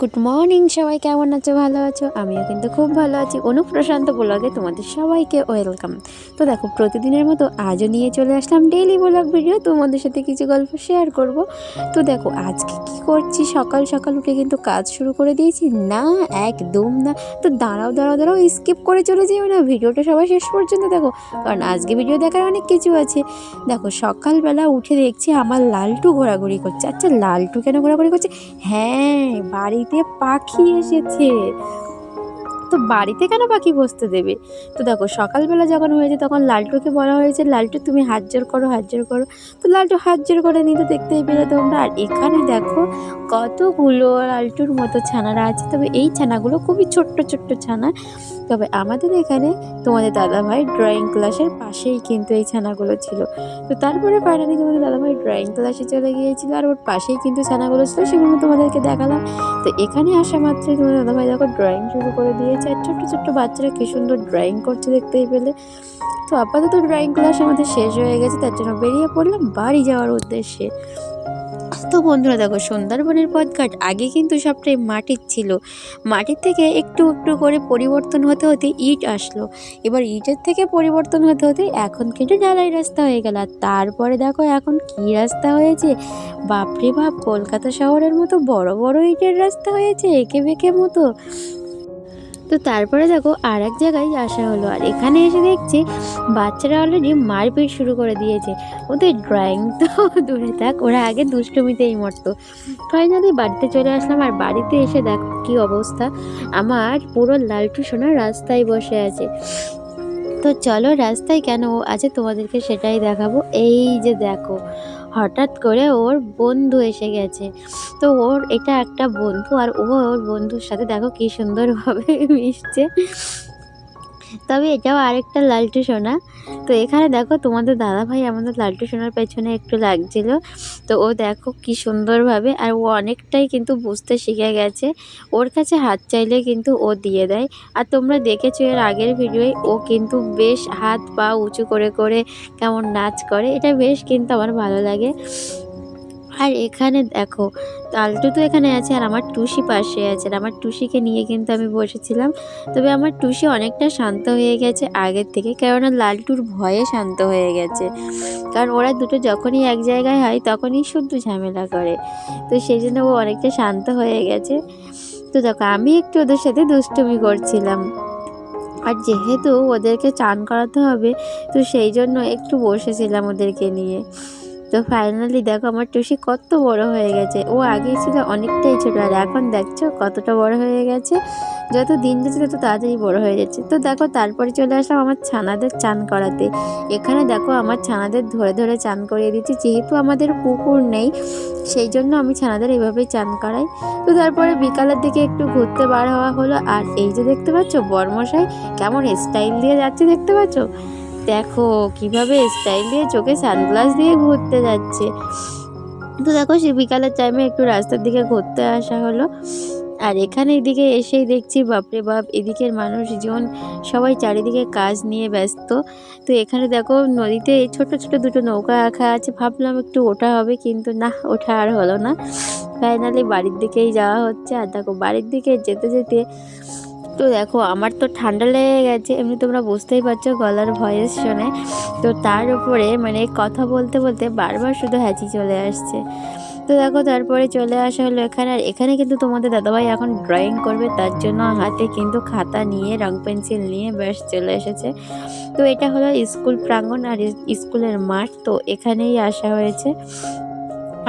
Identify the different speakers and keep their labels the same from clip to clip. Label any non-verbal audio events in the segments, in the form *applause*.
Speaker 1: Good morning সবাই কেমন আছো? ভালো আছো? আমিও কিন্তু খুব ভালো আছি। অনুপ্রশান্ত ব্লগে তোমাদের সবাইকে ওয়েলকাম। তো দেখো, প্রতিদিনের মতো আজও নিয়ে চলে আসলাম ডেইলি ব্লগ ভিডিও তোমাদের সাথে কিছু গল্প শেয়ার করব। তো দেখো, আজকে কি করছি? সকাল সকাল উঠে কিন্তু কাজ শুরু করে দিয়েছি। না, একদম না। তো দাঁড়াও দাঁড়াও দাঁড়াও স্কিপ করে চলে যেও না। ভিডিওটা সবাই শেষ পর্যন্ত দেখো, কারণ আজকে ভিডিও দেখার অনেক কিছু আছে। দেখো, সকালবেলা উঠে দেখছি আমার লালটু ঘোরাঘুরি করছে। আচ্ছা লালটু কেন ঘোরাঘুরি করছে? হ্যাঁ বাড়িতে পাখি এসেছে। তো বাড়িতে কেন পাখি বসতে দেবে? তো দেখো, সকালবেলা যখন হয়েছে তখন লালটুকে বলা হয়েছে, লালটু, তুমি হাত জোর করো, হাত জোর করো। তো লালটু হাত জোর করে নিতে দেখতেই পেলে তোমরা। আর এখানে দেখো, কতগুলো লালটুর মতো ছানারা আছে। তবে এই ছানাগুলো খুবই ছোট্ট ছোট্ট ছানা। তবে আমাদের এখানে তোমাদের দাদাভাই ড্রয়িং ক্লাসের পাশেই কিন্তু এই ছানাগুলো ছিল। তো তারপরে ফাইনালি তোমাদের দাদাভাই ড্রয়িং ক্লাসে চলে গিয়েছিল আর ওর পাশেই কিন্তু ছানাগুলো ছিল, সেগুলো তোমাদেরকে দেখালাম। তো এখানে আসা মাত্রই তোমাদের দাদাভাই দেখো ড্রয়িং শুরু করে দিয়েছে আর ছোট্ট ছোট্ট বাচ্চারা কী সুন্দর ড্রয়িং করছে দেখতেই পেলে। তো আপাতত ড্রয়িং ক্লাস আমাদের শেষ হয়ে গেছে, তার জন্য বেরিয়ে পড়লাম বাড়ি যাওয়ার উদ্দেশ্যে। তো বন্ধুরা দেখো, সুন্দরবনের পথঘাট আগে কিন্তু সবটাই মাটির ছিল। মাটির থেকে একটু একটু করে পরিবর্তন হতে হতে ইট আসলো। এবার ইটের থেকে পরিবর্তন হতে হতে এখন কিন্তু ঢালাই রাস্তা হয়ে গেল। আর তারপরে দেখো, এখন কি রাস্তা হয়েছে? বাপরে বাপ, কলকাতা শহরের মতো বড় বড় ইটের রাস্তা হয়েছে, এঁকে বেঁকে মতো। তো তারপরে দেখো আর এক জায়গায় আসা হলো, আর এখানে এসে দেখছি বাচ্চারা অলরেডি মারপিট শুরু করে দিয়েছে। ওদের ড্রয়িং তো *laughs* দূরে থাক, ওরা আগে দুষ্টুমিতেই মরতো। ফাইনালি বাড়িতে চলে আসলাম, আর বাড়িতে এসে দেখো কি অবস্থা। আমার পুরো লালটু সোনা রাস্তায় বসে আছে। তো চলো রাস্তায় কেন আছে তোমাদেরকে সেটাই দেখাবো। এই যে দেখো হঠাৎ করে ওর বন্ধু এসে গেছে। তো ওর এটা একটা বন্ধু আর ও ওর বন্ধুর সাথে দেখো কি সুন্দরভাবে মিশছে। তবে এটাও আরেকটা লালটু সোনা। তো এখানে দেখো তোমাদের দাদা ভাই আমাদের লালটু সোনার পেছনে একটু লাগছিল। তো ও দেখো কি সুন্দরভাবে আর ও অনেকটাই কিন্তু বুঝতে শিখে গেছে। ওর কাছে হাত চাইলে কিন্তু ও দিয়ে দেয়। আর তোমরা দেখেছ এর আগের ভিডিওয় ও কিন্তু বেশ হাত পা উঁচু করে করে কেমন নাচ করে। এটা বেশ কিন্তু আমার ভালো লাগে। আর এখানে দেখো লালটু তো এখানে আছে আর আমার টুসি পাশে আছে আর আমার টুসিকে নিয়ে কিন্তু আমি বসেছিলাম। তবে আমার টুসি অনেকটা শান্ত হয়ে গেছে আগের থেকে, কেননা লালটুর ভয়ে শান্ত হয়ে গেছে। কারণ ওরা দুটো যখনই এক জায়গায় হয় তখনই শুদ্ধ ঝামেলা করে। তো সেই জন্য ও অনেকটা শান্ত হয়ে গেছে। তো দেখো, আমি একটু ওদের সাথে দুষ্টুমি করছিলাম। আর যেহেতু ওদেরকে চান করাতে হবে, তো সেই জন্য একটু বসেছিলাম ওদেরকে নিয়ে। তো ফাইনালি দেখো আমার টুসি কত বড় হয়ে গেছে। ও আগে ছিল অনেকটাই ছোটো, আর এখন দেখছ কতটা বড় হয়ে গেছে। যত দিন যাচ্ছে তত তাড়াতাড়ি বড় হয়ে যাচ্ছে। তো দেখো তারপরে চলে আসলাম আমার ছানাদের চান করাতে। এখানে দেখো আমার ছানাদের ধরে ধরে চান করিয়ে দিচ্ছি। যেহেতু আমাদের পুকুর নেই, সেই জন্য আমি ছানাদের এইভাবেই চান করাই। তো তারপরে বিকালের দিকে একটু ঘুরতে বার হওয়া হলো। আর এই যে দেখতে পাচ্ছ বর্মশাই, কেমন স্টাইল দিয়ে যাচ্ছে দেখতে পাচ্ছ? দেখো কীভাবে স্টাইল দিয়ে চোখে সানগ্লাস দিয়ে ঘুরতে যাচ্ছে। তো দেখো সে বিকালের টাইমে একটু রাস্তার দিকে ঘুরতে আসা হলো। আর এখানে এদিকে এসেই দেখছি, বাপরে বাপ, এদিকের মানুষজন সবাই চারিদিকে কাজ নিয়ে ব্যস্ত। তো এখানে দেখো নদীতে ছোট ছোট দুটো নৌকা রাখা আছে। ভাবলাম একটু ওঠা হবে, কিন্তু না, ওঠা আর হলো না। ফাইনালি বাড়ির দিকেই যাওয়া হচ্ছে। আর দেখো বাড়ির দিকে যেতে যেতে তো দেখো, আমার তো ঠান্ডা লেগে গেছে। এমনি তোমরা বুঝতেই পারছ গলার ভয়েস শুনে। তো তার উপরে মানে কথা বলতে বলতে বারবার শুধু হ্যাঁচি চলে আসছে। তো দেখো, তারপরে চলে আসা হলো এখানে। আর এখানে কিন্তু তোমাদের দাদাভাই এখন ড্রয়িং করবে, তার জন্য হাতে কিন্তু খাতা নিয়ে, রং পেন্সিল নিয়ে ব্যাস চলে এসেছে। তো এটা হলো স্কুল প্রাঙ্গণ আর স্কুলের মাঠ। তো এখানেই আসা হয়েছে।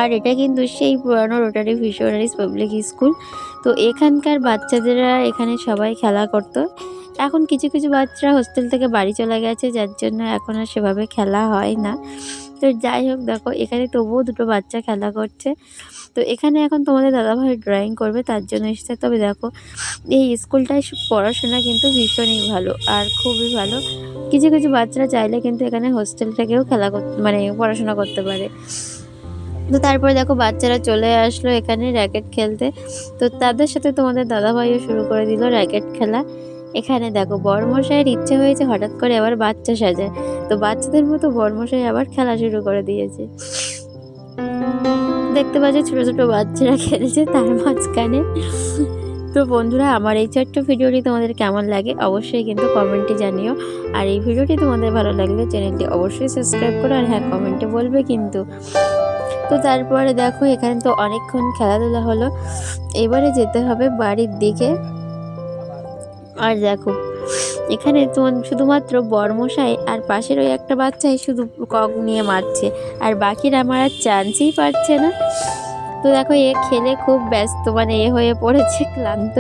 Speaker 1: আর এটা কিন্তু সেই পুরানো রোটারি ভিশনারিজ পাবলিক স্কুল তো এখানকার বাচ্চাদেরা এখানে সবাই খেলা করতো। এখন কিছু কিছু বাচ্চারা হোস্টেল থেকে বাড়ি চলে গেছে, যার জন্য এখন আর সেভাবে খেলা হয় না। তো যাই হোক, দেখো, এখানে তবুও দুটো বাচ্চা খেলা করছে। তো এখানে এখন তোমাদের দাদাভাই ড্রয়িং করবে, তার জন্য এসেছে। তবে দেখো, এই স্কুলটায় পড়াশোনা কিন্তু ভীষণই ভালো আর খুবই ভালো। কিছু কিছু বাচ্চারা চাইলে কিন্তু এখানে হোস্টেল থেকেও খেলা মানে পড়াশোনা করতে পারে। তো তারপরে দেখো বাচ্চারা চলে আসলো এখানে র্যাকেট খেলতে। তো তাদের সাথে তোমাদের দাদাভাইও শুরু করে দিল র্যাকেট খেলা। এখানে দেখো বড়মশাইয়ের ইচ্ছে হয়েছে হঠাৎ করে আবার বাচ্চা সাজায়। তো বাচ্চাদের মতো বড়মশাই আবার খেলা শুরু করে দিয়েছে। দেখতে পাচ্ছ ছোটো ছোটো বাচ্চারা খেলছে তার মাঝখানে। তো বন্ধুরা, আমার এই ছোট্ট ভিডিওটি তোমাদের কেমন লাগে অবশ্যই কিন্তু কমেন্টে জানিও। আর এই ভিডিওটি তোমাদের ভালো লাগলে চ্যানেলটি অবশ্যই সাবস্ক্রাইব করো। আর হ্যাঁ কমেন্টে বলবে কিন্তু। তো তারপরে দেখো, এখানে তো অনেকক্ষণ খেলাধুলা হলো। এবারে যেতে হবে বাড়ির দিকে। আর দেখো, এখানে তোমার শুধুমাত্র বর্মশাই আর পাশের ওই একটা বাচ্চাই শুধু কক নিয়ে মারছে। আর বাকিরা আমার আর চান্সই পাচ্ছে না। তো দেখো, এ খেলে খুব ব্যস্ত মানে এ হয়ে পড়েছে, ক্লান্ত।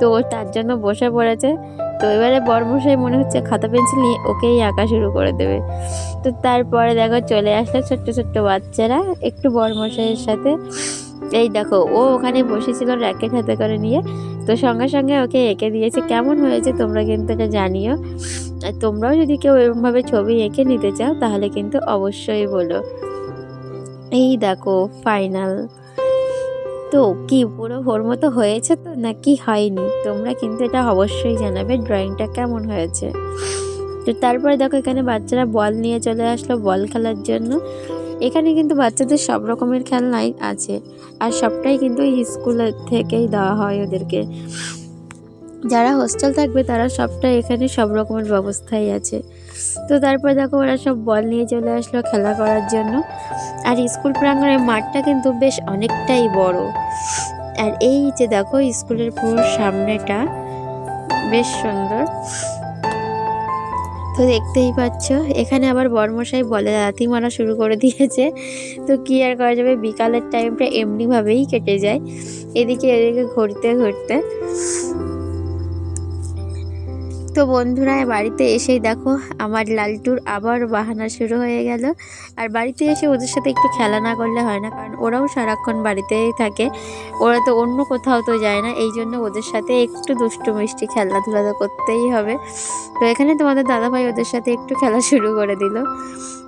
Speaker 1: তো তার জন্য বসে পড়েছে। তো এবারে বর্মশাই মনে হচ্ছে খাতা পেন্সিল নিয়ে ওকেই আঁকা শুরু করে দেবে। তো তারপরে দেখো চলে আসলো ছোট্ট ছোট্ট বাচ্চারা একটু বর্মশাইয়ের সাথে। এই দেখো, ও ওখানে বসেছিল র্যাকেট হাতে করে নিয়ে। তো সঙ্গে সঙ্গে ওকে এঁকে দিয়েছে। কেমন হয়েছে তোমরা কিন্তু এটা জানিও। আর তোমরাও যদি কেউ এরকমভাবে ছবি এঁকে নিতে চাও, তাহলে কিন্তু অবশ্যই বলো। এই দেখো ফাইনাল তো কি, পুরো ভোর মতো হয়েছে তো? নাকি হয়নি? তোমরা কিন্তু এটা অবশ্যই জানাবে ড্রয়িংটা কেমন হয়েছে? তো তারপরে দেখো, এখানে বাচ্চারা বল নিয়ে চলে আসলো বল খেলার জন্য। এখানে কিন্তু বাচ্চাদের সব রকমের খেলনাই আছে, আর সবটাই কিন্তু স্কুলের থেকেই দেওয়া হয় ওদেরকে। যারা হোস্টেল থাকবে, তারা সবটা এখানে সব রকমের ব্যবস্থাই আছে। তো তারপর দেখো ওরা সব বল নিয়ে চলে আসলো খেলা করার জন্য। আর স্কুল প্রাঙ্গণের মাঠটা কিন্তু বেশ অনেকটাই বড়। আর এই যে দেখো স্কুলের পুরো সামনেটা, বেশ সুন্দর। তো দেখতেই পাচ্ছ, এখানে আবার বর্মশাই বলে লাথি মারা শুরু করে দিয়েছে। তো কি আর করা যাবে? বিকালের টাইমটা এমনিভাবেই কেটে যায়। এদিকে এদিকে ঘুরতে ঘুরতে তো বন্ধুরা বাড়িতে এসেই দেখো আমার লালটুর আবার বাহানা শুরু হয়ে গেল। আর বাড়িতে এসে ওদের সাথে একটু খেলা না করলে হয় না, কারণ ওরাও সারাক্ষণ বাড়িতেই থাকে। ওরা তো অন্য কোথাও তো যায় না, এই জন্য ওদের সাথে একটু দুষ্টু মিষ্টি খেলাধুলা তো করতেই হবে। তো এখানে তোমাদের দাদাভাই ওদের সাথে একটু খেলা শুরু করে দিল।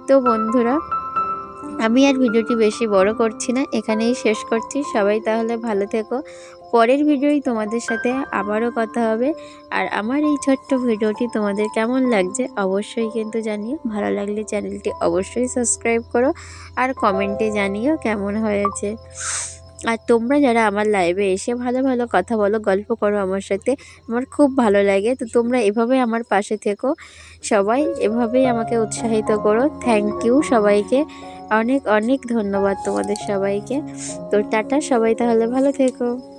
Speaker 1: তো বন্ধুরা, আমি আর ভিডিওটি বেশি বড় করছি না, এখানেই শেষ করছি। সবাই তাহলে ভালো থেকো। পরের ভিডিওই তোমাদের সাথে আবারও কথা হবে। আর আমার এই ছোট্ট ভিডিওটি তোমাদের কেমন লাগছে অবশ্যই কিন্তু জানিও। ভালো লাগলে চ্যানেলটি অবশ্যই সাবস্ক্রাইব করো আর কমেন্টে জানিও কেমন হয়েছে। আর তোমরা যারা আমার লাইভে এসে ভালো ভালো কথা বলো, গল্প করো আমার সাথে, আমার খুব ভালো লাগে। তো তোমরা এভাবে আমার পাশে থেকো। সবাই এভাবেই আমাকে উৎসাহিত করো। থ্যাংক ইউ সবাইকে। অনেক অনেক ধন্যবাদ তোমাদের সবাইকে। তো টাটা সবাই তাহলে ভালো থেকো।